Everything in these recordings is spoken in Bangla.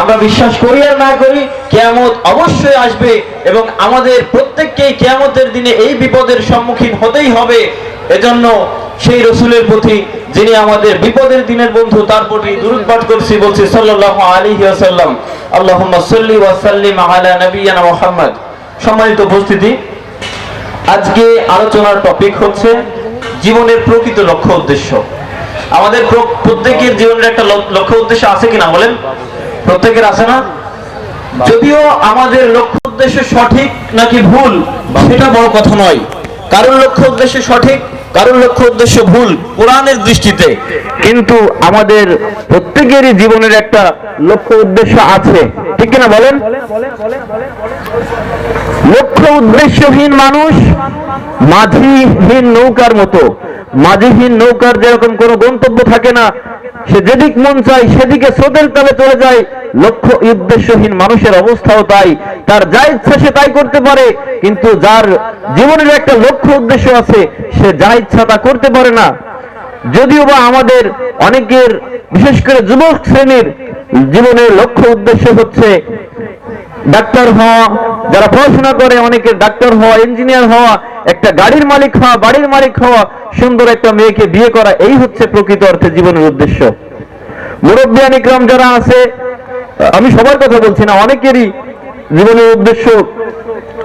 আমরা বিশ্বাস করি আর না করি, কেয়ামত অবশ্যই আসবে এবং আমাদের প্রত্যেককেই কেয়ামতের দিনে এই বিপদের সম্মুখীন হতেই হবে। এজন্য সেই রসুলের প্রতি, যিনি আমাদের বিপদের দিনের বন্ধু, তার প্রতি দুরুদ পাঠ করছি, বলছি সাল্লাল্লাহু আলাইহি ওয়াসাল্লাম, আল্লাহুম্মা সাল্লি ওয়া সাল্লিম আলা নাবিয়িনা সম্মানিত উপস্থিতি, আজকে আলোচনার টপিক হচ্ছে জীবনের প্রকৃত লক্ষ্য উদ্দেশ্য। আমাদের প্রত্যেকের জীবনের একটা লক্ষ্য উদ্দেশ্য আছে কিনা বলেন? প্রত্যেকের আছে না? যদিও আমাদের লক্ষ্য উদ্দেশ্য সঠিক নাকি ভুল? সেটা বড় কথা নয়। কারোর লক্ষ্য উদ্দেশ্য সঠিক কারোর লক্ষ্য উদ্দেশ্য ভুল কোরআনের দৃষ্টিতে। কিন্তু আমাদের প্রত্যেকেরই জীবনের একটা লক্ষ্য উদ্দেশ্য আছে। ঠিক কিনা বলেন? লক্ষ্য উদ্দেশ্যহীন মানুষ মাঝিহীন নৌকার মতো। মাঝিহীন নৌকার যেরকম কোনো গন্তব্য থাকে না সে যেদিক মন চায়, সেদিকে স্রোতের তালে চলে যায়। লক্ষ্য উদ্দেশ্যহীন মানুষের অবস্থাও তাই। তার যা ইচ্ছা সে তাই করতে পারে, কিন্তু যার জীবনের একটা লক্ষ্য উদ্দেশ্য আছে, সে যা ইচ্ছা তা করতে পারে না। যদিও বা আমাদের অনেকের, বিশেষ করে যুবক শ্রেণির জীবনের লক্ষ্য উদ্দেশ্য হচ্ছে ডাক্তার হওয়া, যারা পড়াশোনা করে অনেকের ডাক্তার হওয়া ইঞ্জিনিয়ার হওয়া, একটা গাড়ির মালিক হওয়া, বাড়ির মালিক হওয়া, সুন্দর একটা মেয়েকে বিয়ে করা, এই হচ্ছে প্রকৃত অর্থে জীবনের উদ্দেশ্য। মুরব্বিয়ান ইকরাম যারা আছে, আমি সবার কথা বলছি না, অনেকেরই জীবনের উদ্দেশ্য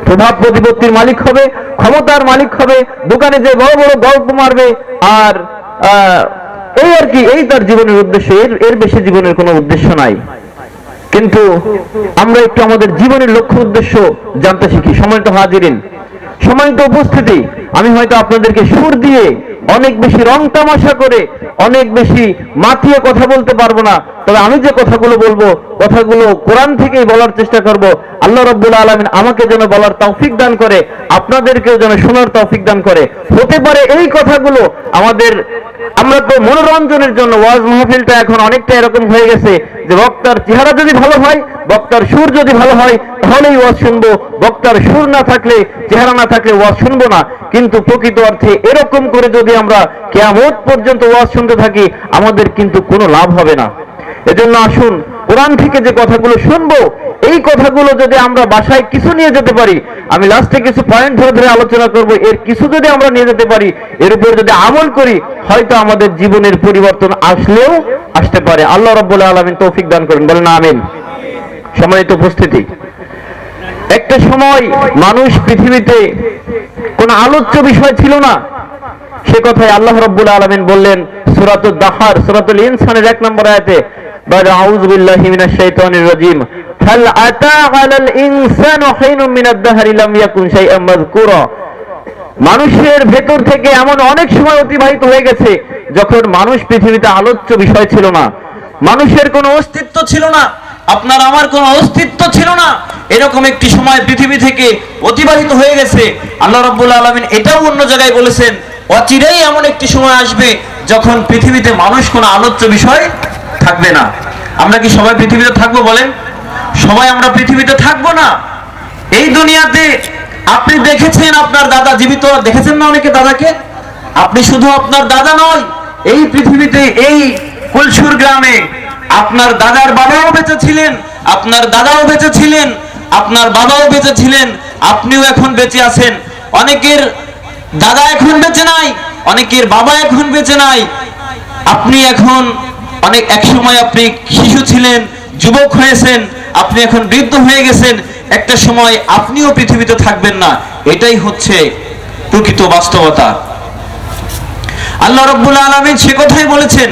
প্রভাব প্রতিপত্তির মালিক হবে, ক্ষমতার মালিক হবে, দোকানে যে বড় বড় গল্প মারবে, আর এই আর কি, এই তার জীবনের উদ্দেশ্য, এর এর বেশি জীবনের কোনো উদ্দেশ্য নাই। কিন্তু আমরা একটু আমাদের জীবনের লক্ষ্য উদ্দেশ্য জানতে শিখি। সময়ত হাজিরিন সময়ত উপস্থিতি, আমি হয়তো আপনাদেরকে সুর দিয়ে অনেক বেশি রং তামাশা করে অনেক বেশি মাতিয়ে কথা বলতে পারব না, তবে আমি যে কথাগুলো বলব, কথাগুলো কোরআন থেকেই বলার চেষ্টা করব। আল্লাহ রব্বুল আলমিন আমাকে যেন বলার তৌফিক দান করে, আপনাদেরকেও যেন শোনার তৌফিক দান করে। হতে পারে এই কথাগুলো আমাদের আমরা তো মনোরঞ্জনের জন্য ওয়াজ মাহফিলটা এখন অনেকটা এরকম হয়ে গেছে যে বক্তার চেহারা যদি ভালো হয়, বক্তার সুর যদি ভালো হয়, তাহলেই ওয়াজ শুনব। বক্তার সুর না থাকলে, চেহারা না থাকলে ওয়াজ শুনব না। কিন্তু প্রকৃত অর্থে এরকম করে যদি আমরা কেয়ামত পর্যন্ত ওয়াজ শুনতে থাকি, আমাদের কিন্তু কোনো লাভ হবে না। এজন্য আসুন কোরআন থেকে যে কথাগুলো শুনব, এই কথাগুলো যদি আমরা বাসায় কিছু নিয়ে যেতে পারি, আমি লাস্টে কিছু পয়েন্ট ধরে ধরে আলোচনা করব, এর কিছু যদি আমরা নিয়ে যেতে পারি, এর উপর যদি আমল করি, হয়তো আমাদের জীবনের পরিবর্তন আসলেও আসতে পারে। আল্লাহ রব্বুল আলমিন তৌফিক দান করেন, বলেন আমিন। সম্মানিত উপস্থিতি। একটা সময় মানুষ পৃথিবীতে কোন আলোচ্য বিষয় ছিল না। সে কথায় আল্লাহ রব্বুল আলমিন বললেন সুরাতুল দাহার সুরাতুল ইনসানের এক নম্বর আয়াতে بعد أعوذ بالله من الشيطان الرجيم هل أتى على الإنسان حين من الدهر لم يكن شيئا مذكورا মানুষের ভেতর থেকে এমন অনেক সময় অতিবাহিত হয়ে গেছে যখন মানুষ পৃথিবীতে আলোচ্য বিষয় ছিল না মানুষের কোনো অস্তিত্ব ছিল না আপনার আমার কোনো অস্তিত্ব ছিল না এরকম একটি সময় পৃথিবী থেকে অতিবাহিত হয়ে গেছে আল্লাহ রাব্বুল আলামিন এটাও অন্য জায়গায় বলেছেন অচিরেই এমন একটি সময় আসবে যখন পৃথিবীতে মানুষ কোনো আলোচ্য বিষয় থাকবে না। আমরা কি সবাই পৃথিবীতে থাকব বলেন? সবাই আমরা পৃথিবীতে থাকব না। এই দুনিয়াতে আপনি দেখেছেন আপনার দাদা জীবিত? দেখেছেন না অনেকে দাদাকে? আপনি শুধু আপনার দাদা নয়, এই পৃথিবীতে, এই কুলসুর গ্রামে আপনার দাদার বাবাও বেঁচে ছিলেন, আপনার দাদাও বেঁচে ছিলেন, আপনার বাবাও বেঁচে ছিলেন, আপনিও এখন বেঁচে আছেন। অনেকের দাদা এখন বেঁচে নাই, অনেকের বাবা এখন বেঁচে নাই। আপনি এখন অনেক একসময় আপনি শিশু ছিলেন, যুবক হয়েছেন, আপনি এখন বৃদ্ধ হয়ে গেছেন, একটা সময় আপনিও পৃথিবীতে থাকবেন না। এটাই হচ্ছে প্রকৃত বাস্তবতা। আল্লাহ রব্বুল আলমিন সে কথাই বলেছেন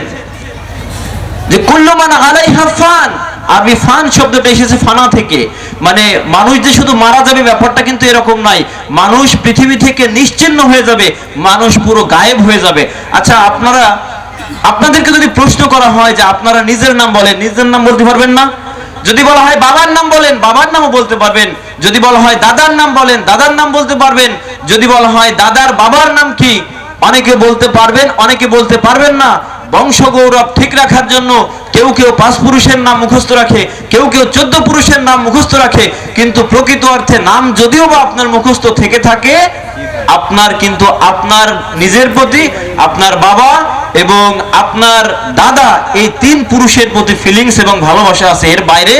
যে কুল্লমান আলাইহা ফান। আরবি ফান শব্দটা এসেছে ফানা থেকে। মানে মানুষ যে শুধু মারা যাবে, ব্যাপারটা কিন্তু এরকম নাই। মানুষ পৃথিবী থেকে নিশ্চিন্ন হয়ে যাবে, মানুষ পুরো গায়েব হয়ে যাবে। আচ্ছা আপনারা আপনাদেরকে যদি প্রশ্ন করা হয় যে আপনারা নিজের নাম বলেন, নিজের নাম বলতে পারবেন না? যদি বলা হয় বাবার নাম বলেন, বাবার নামও বলতে পারবেন। যদি বলা হয় দাদার নাম বলেন, দাদার নাম বলতে পারবেন। যদি বলা হয় দাদার বাবার নাম কি, অনেকে বলতে পারবেন, অনেকে বলতে পারবেন না। বংশ গৌরব ঠিক রাখার জন্য কেউ কেউ পাঁচ পুরুষের নাম মুখস্থ রাখে, কেউ কেউ চোদ্দ পুরুষের নাম মুখস্থ রাখে, কিন্তু প্রকৃত অর্থে নাম যদিও বা আপনার মুখস্থ থেকে থাকে, আপনার কিন্তু আপনার নিজের প্রতি, আপনার বাবা এবং আপনার দাদা এই তিন পুরুষের প্রতি ফিলিংস এবং ভালোবাসা আছে, এর বাইরে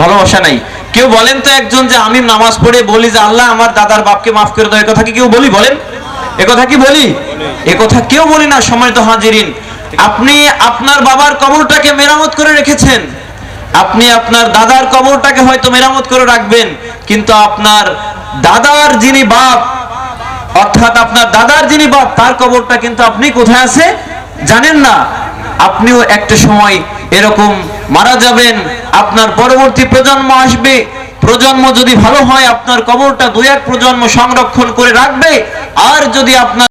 ভালোবাসা নাই। কেউ বলেন তো একজন যে আমি নামাজ পড়ে বলি যে, আল্লাহ, আমার দাদার বাপকে মাফ করে এ কথা কি কেউ বলি? বলেন। কথা কি বলি? কথা কেউ বলি না সময় তো হাজিরিন। আপনি আপনার বাবার কবরটাকে মেরামত করে রেখেছেন। আপনি আপনার দাদার কবরটাকে হয়তো মেরামত করে রাখবেন, কিন্তু আপনার দাদার যিনি বাপ, অর্থাৎ আপনার দাদার যিনি বাপ, তার কবরটা কিন্তু আপনি কোথায় আছে? জানেন না, আপনিও একটা সময় এরকম মারা যাবেন, আপনার পরবর্তী প্রজন্ম আসবে, প্রজন্ম যদি ভালো হয়, আপনার কবরটা দু এক প্রজন্ম সংরক্ষণ করে রাখবে, আর যদি আপনার